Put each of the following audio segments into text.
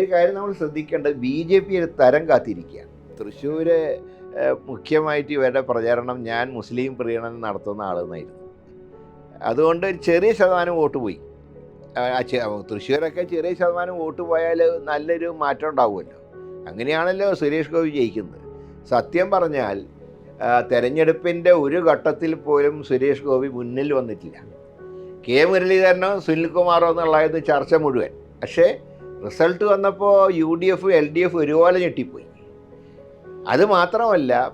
ഒരു കാര്യം നമ്മൾ ശ്രദ്ധിക്കേണ്ടത് ബി ജെ പി ഒരു തരം കാത്തിരിക്കുകയാണ് തൃശ്ശൂര് മുഖ്യമായിട്ട് ഇവരുടെ പ്രചാരണം ഞാൻ മുസ്ലിം പ്രീണനം നടത്തുന്ന ആളെന്നായിരുന്നു. അതുകൊണ്ട് ഒരു ചെറിയ ശതമാനം വോട്ട് പോയി. തൃശ്ശൂരൊക്കെ ചെറിയ ശതമാനം വോട്ട് പോയാൽ നല്ലൊരു മാറ്റം ഉണ്ടാവുമല്ലോ. അങ്ങനെയാണല്ലോ സുരേഷ് ഗോപി ജയിക്കുന്നത്. സത്യം പറഞ്ഞാൽ തെരഞ്ഞെടുപ്പിന്റെ ഒരു ഘട്ടത്തിൽ പോലും സുരേഷ് ഗോപി മുന്നിൽ വന്നിട്ടില്ല. കെ മുരളീധരനോ സുനിൽകുമാറോ എന്നുള്ളതായിരുന്നു ചർച്ച മുഴുവൻ. പക്ഷേ റിസൾട്ട് വന്നപ്പോൾ U D F L D F ഒരുപോലെ ഞെട്ടിപ്പോയി. അത് മാത്രമല്ല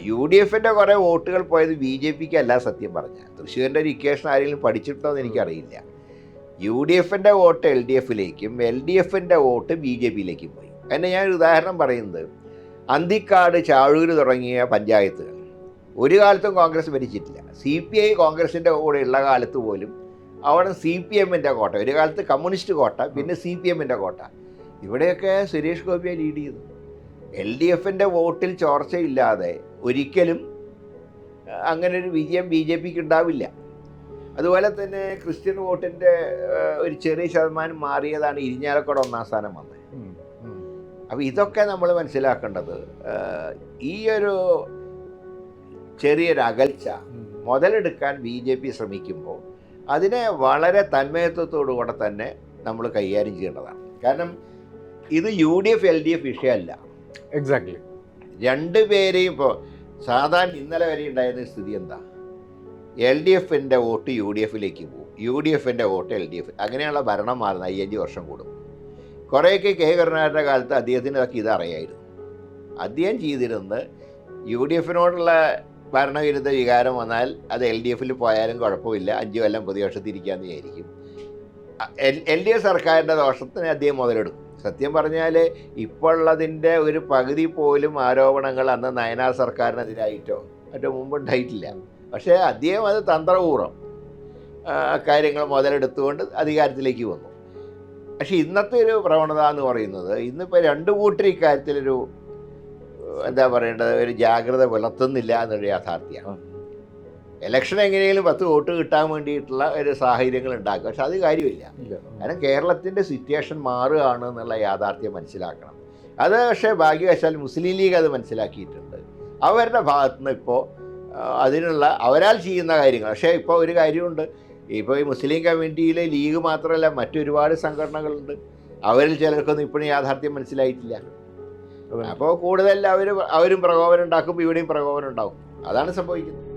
യു ഡി എഫിന്റെ കുറേ വോട്ടുകൾ പോയത് ബി ജെ പിക്ക് അല്ല സത്യം പറഞ്ഞാൽ. തൃശ്ശൂരിന്റെ ഒരു ഇക്വേഷൻ ആരെങ്കിലും പഠിച്ചിട്ടോ എന്ന് എനിക്കറിയില്ല. യു ഡി എഫിന്റെ വോട്ട് എൽ ഡി എഫിലേക്കും എൽ ഡി എഫിന്റെ വോട്ട് ബി ജെ പിയിലേക്കും പോയി. അതിന്റെ ഞാനൊരു ഉദാഹരണം പറയുന്നത്. അന്തിക്കാട് ചാഴൂര് തുടങ്ങിയ പഞ്ചായത്തുകൾ. ഒരു കാലത്തും കോൺഗ്രസ് ഭരിച്ചിട്ടില്ല. സി പി ഐ കോൺഗ്രസിന്റെ കൂടെ ഉള്ള കാലത്ത് പോലും അവിടെ സി പി എമ്മിന്റെ കോട്ട. ഒരു കാലത്ത് കമ്മ്യൂണിസ്റ്റ് കോട്ട പിന്നെ സി പി എമ്മിന്റെ കോട്ട. ഇവിടെയൊക്കെ സുരേഷ് ഗോപിയെ ലീഡ് ചെയ്തു. എൽ ഡി എഫിന്റെ വോട്ടിൽ ചോർച്ചയില്ലാതെ ഒരിക്കലും അങ്ങനെ ഒരു വിജയം ബി ജെ പിക്ക് ഉണ്ടാവില്ല. അതുപോലെ തന്നെ ക്രിസ്ത്യൻ വോട്ടിന്റെ ഒരു ചെറിയ ശതമാനം മാറിയതാണ് ഇരിഞ്ഞാലക്കുട ഒന്നാം സ്ഥാനം വന്നത്. അപ്പോൾ ഇതൊക്കെ നമ്മൾ മനസ്സിലാക്കേണ്ടത് ഈ ഒരു ചെറിയൊരു അകൽച്ച മുതലെടുക്കാൻ ബി ജെ പി ശ്രമിക്കുമ്പോൾ അതിനെ വളരെ തന്മയത്വത്തോടു കൂടെ തന്നെ നമ്മൾ കൈകാര്യം ചെയ്യേണ്ടതാണ്. കാരണം ഇത് U D F L D F വിഷയമല്ല. എക്സാക്ട്ലി രണ്ട് പേരെയും ഇപ്പോൾ സാധാരണ ഇന്നലെ വരെ ഉണ്ടായിരുന്ന സ്ഥിതി എന്താ? എൽ ഡി എഫിന്റെ വോട്ട് യു ഡി എഫിലേക്ക് പോകും. യു ഡി എഫിന്റെ വോട്ട് എൽ ഡി എഫ്. അങ്ങനെയുള്ള ഭരണം മാറുന്ന അയ്യഞ്ച് വർഷം കൂടും. കുറേയൊക്കെ കെ കരുണാകരന്റെ കാലത്ത് അദ്ദേഹത്തിന് ഇതൊക്കെ ഇതറിയായിരുന്നു അദ്ദേഹം ചെയ്തിരുന്നത് യു ഡി എഫിനോടുള്ള ഭരണവിരുദ്ധ വികാരം വന്നാൽ അത് എൽ ഡി എഫിൽ പോയാലും കുഴപ്പമില്ല. അഞ്ച് കൊല്ലം പ്രതിപക്ഷത്തിരിക്കാമെന്ന് വിചാരിക്കും. എൽ ഡി എഫ് സർക്കാരിന്റെ ദോഷത്തിന് അദ്ദേഹം മുതലെടുക്കും. സത്യം പറഞ്ഞാൽ ഇപ്പോൾ ഉള്ളതിന്റെ ഒരു പകുതി പോലും ആരോപണങ്ങൾ അന്ന് നയനാർ സർക്കാരിനെതിരായിട്ടോ മറ്റോ മുമ്പ് ഉണ്ടായിട്ടില്ല പക്ഷേ അദ്ദേഹം അത് തന്ത്രപൂർവം കാര്യങ്ങൾ മുതലെടുത്തുകൊണ്ട് അധികാരത്തിലേക്ക് വന്നു. പക്ഷേ ഇന്നത്തെ ഒരു പ്രവണത എന്ന് പറയുന്നത് ഇന്നിപ്പോൾ രണ്ട് കൂട്ടർ ഇക്കാര്യത്തിലൊരു എന്താ പറയേണ്ടത്? ഒരു ജാഗ്രത പുലർത്തുന്നില്ല എന്നൊരു യാഥാർത്ഥ്യമാണ് ഇലക്ഷൻ എങ്ങനെയെങ്കിലും പത്ത് വോട്ട് കിട്ടാൻ വേണ്ടിയിട്ടുള്ള ഒരു സാഹചര്യങ്ങൾ ഉണ്ടാക്കുക. പക്ഷെ അത് കാര്യമില്ല. കാരണം കേരളത്തിന്റെ സിറ്റുവേഷൻ മാറുകയാണ് എന്നുള്ള യാഥാർത്ഥ്യം മനസ്സിലാക്കണം. അത് പക്ഷേ ഭാഗ്യവശാൽ മുസ്ലിം ലീഗ് അത് മനസ്സിലാക്കിയിട്ടുണ്ട്. അവരുടെ ഭാഗത്തു നിന്ന് ഇപ്പോൾ അതിനുള്ള അവരാൽ ചെയ്യുന്ന കാര്യങ്ങൾ. പക്ഷേ ഇപ്പോൾ ഒരു കാര്യമുണ്ട്. ഇപ്പോൾ ഈ മുസ്ലിം കമ്മ്യൂണിറ്റിയിലെ ലീഗ് മാത്രമല്ല മറ്റൊരുപാട് സംഘടനകളുണ്ട്. അവരിൽ ചിലർക്കൊന്നും ഇപ്പോഴും യാഥാർത്ഥ്യം മനസ്സിലായിട്ടില്ല. അപ്പോൾ കൂടുതൽ അവർ അവരും പ്രകോപനം ഉണ്ടാക്കും ഇവിടെയും പ്രകോപനം ഉണ്ടാവും. അതാണ് സംഭവിക്കുന്നത്.